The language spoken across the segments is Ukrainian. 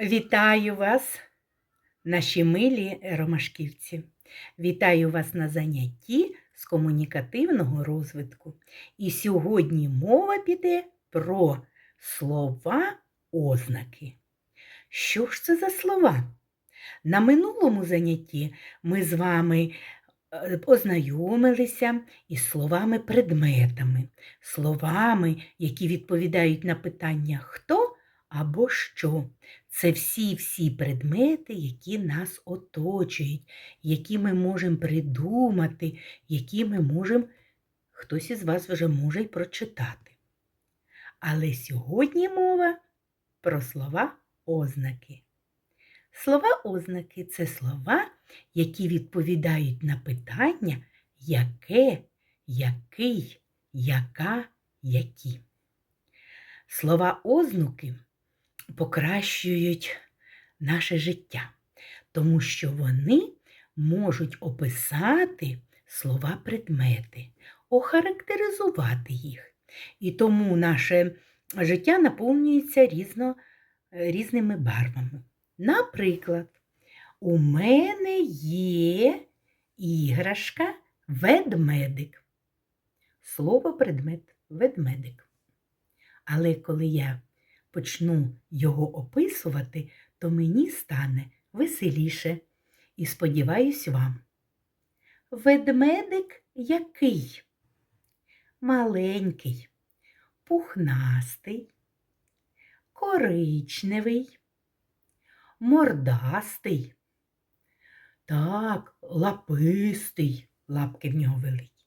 Вітаю вас, наші милі ромашківці. Вітаю вас на занятті з комунікативного розвитку. І сьогодні мова піде про слова ознаки. Що ж це за слова? На минулому занятті ми з вами е, ознайомилися із словами-предметами, словами, які відповідають на питання хто або що. Це всі-всі предмети, які нас оточують, які ми можемо придумати, які ми можемо, хтось із вас вже може й прочитати. Але сьогодні мова про слова ознаки. Слова ознаки це слова, які відповідають на питання яке, який, яка, які. Слова ознаки покращують наше життя, тому що вони можуть описати слова предмети, охарактеризувати їх. І тому наше життя наповнюється різно, різними барвами. Наприклад, у мене є іграшка ведмедик. Слово предмет ведмедик. Але коли я почну його описувати, то мені стане веселіше і сподіваюсь вам. Ведмедик який? Маленький, пухнастий, коричневий, мордастий. Так, лапистий, лапки в нього великі.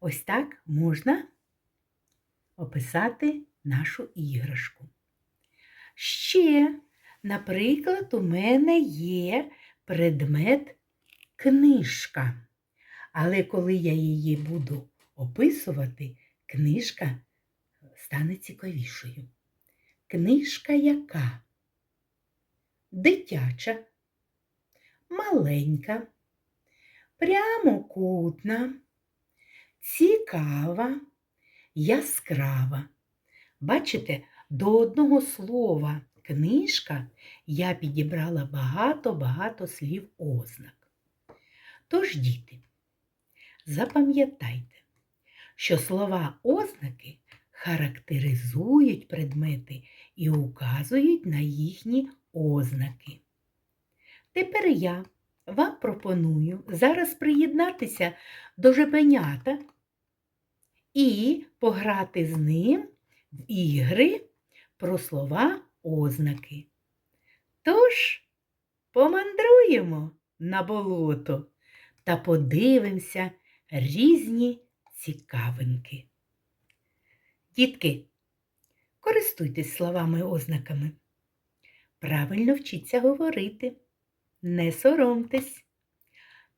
Ось так можна описати нашу іграшку. Ще, наприклад, у мене є предмет книжка. Але коли я її буду описувати, книжка стане цікавішою. Книжка яка? Дитяча, маленька, прямокутна, цікава, яскрава. Бачите, до одного слова книжка я підібрала багато-багато слів ознак. Тож, діти, запам'ятайте, що слова ознаки характеризують предмети і указують на їхні ознаки. Тепер я вам пропоную зараз приєднатися до жебенята і пограти з ним в ігри про слова ознаки. Тож помандруємо на болото та подивимося різні цікавинки. Дітки, користуйтесь словами ознаками. Правильно вчіться говорити, не соромтесь.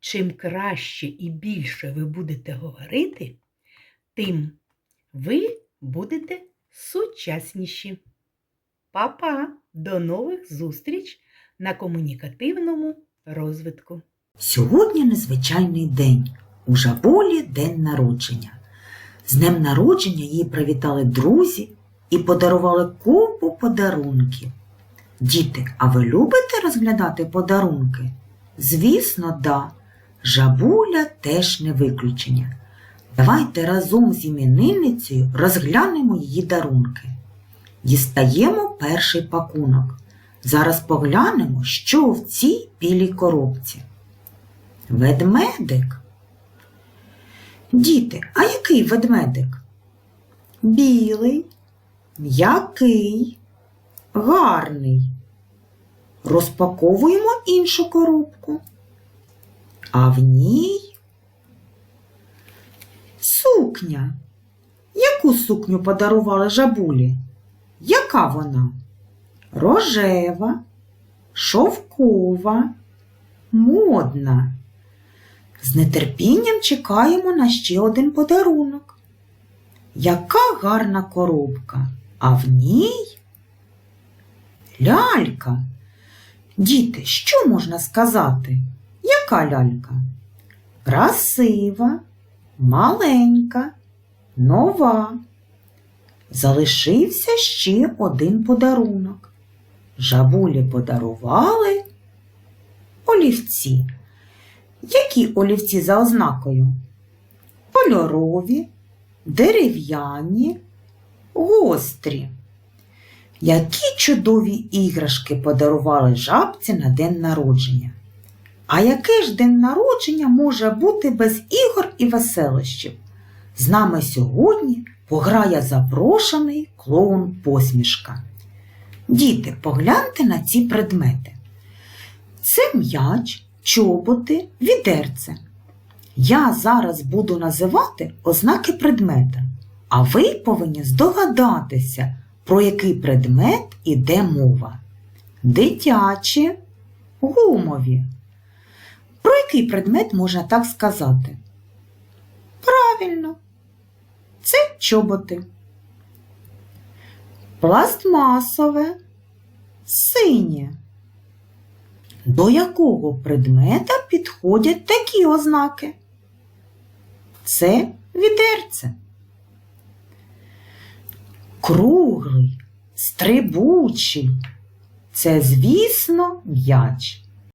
Чим краще і більше ви будете говорити, тим ви будете сучасніші. Па-па! До нових зустріч на комунікативному розвитку. Сьогодні незвичайний день. У жаболі день народження. З днем народження її привітали друзі і подарували купу подарунків. Діти, а ви любите розглядати подарунки? Звісно, да. Жабуля теж не виключення. Давайте разом з іменинницею розглянемо її дарунки. Дістаємо перший пакунок. Зараз поглянемо, що в цій білій коробці. Ведмедик. Діти, а який ведмедик? Білий, м'який, гарний. Розпаковуємо іншу коробку. А в ній сукня. Яку сукню подарували жабулі? Яка вона? Рожева, шовкова, модна. З нетерпінням чекаємо на ще один подарунок. Яка гарна коробка, а в ній лялька. Діти, що можна сказати? Яка лялька? Красива, маленька, нова. Залишився ще один подарунок. жабулі подарували олівці. Які олівці за ознакою? Кольорові, дерев'яні, гострі. Які чудові іграшки подарували жабці на день народження? А який ж день народження може бути без ігор і веселощів? З нами сьогодні пограє запрошений клоун посмішка. Діти, погляньте на ці предмети. Це м'яч, чоботи, відерце. Я зараз буду називати ознаки предмета, а ви повинні здогадатися, про який предмет іде мова. Дитячі, гумові. Про який предмет можна так сказати? Правильно, це чоботи. Пластмасове, синє. До якого предмета підходять такі ознаки? Це відерце. Круглий, стрибучий. Це, звісно, м'яч.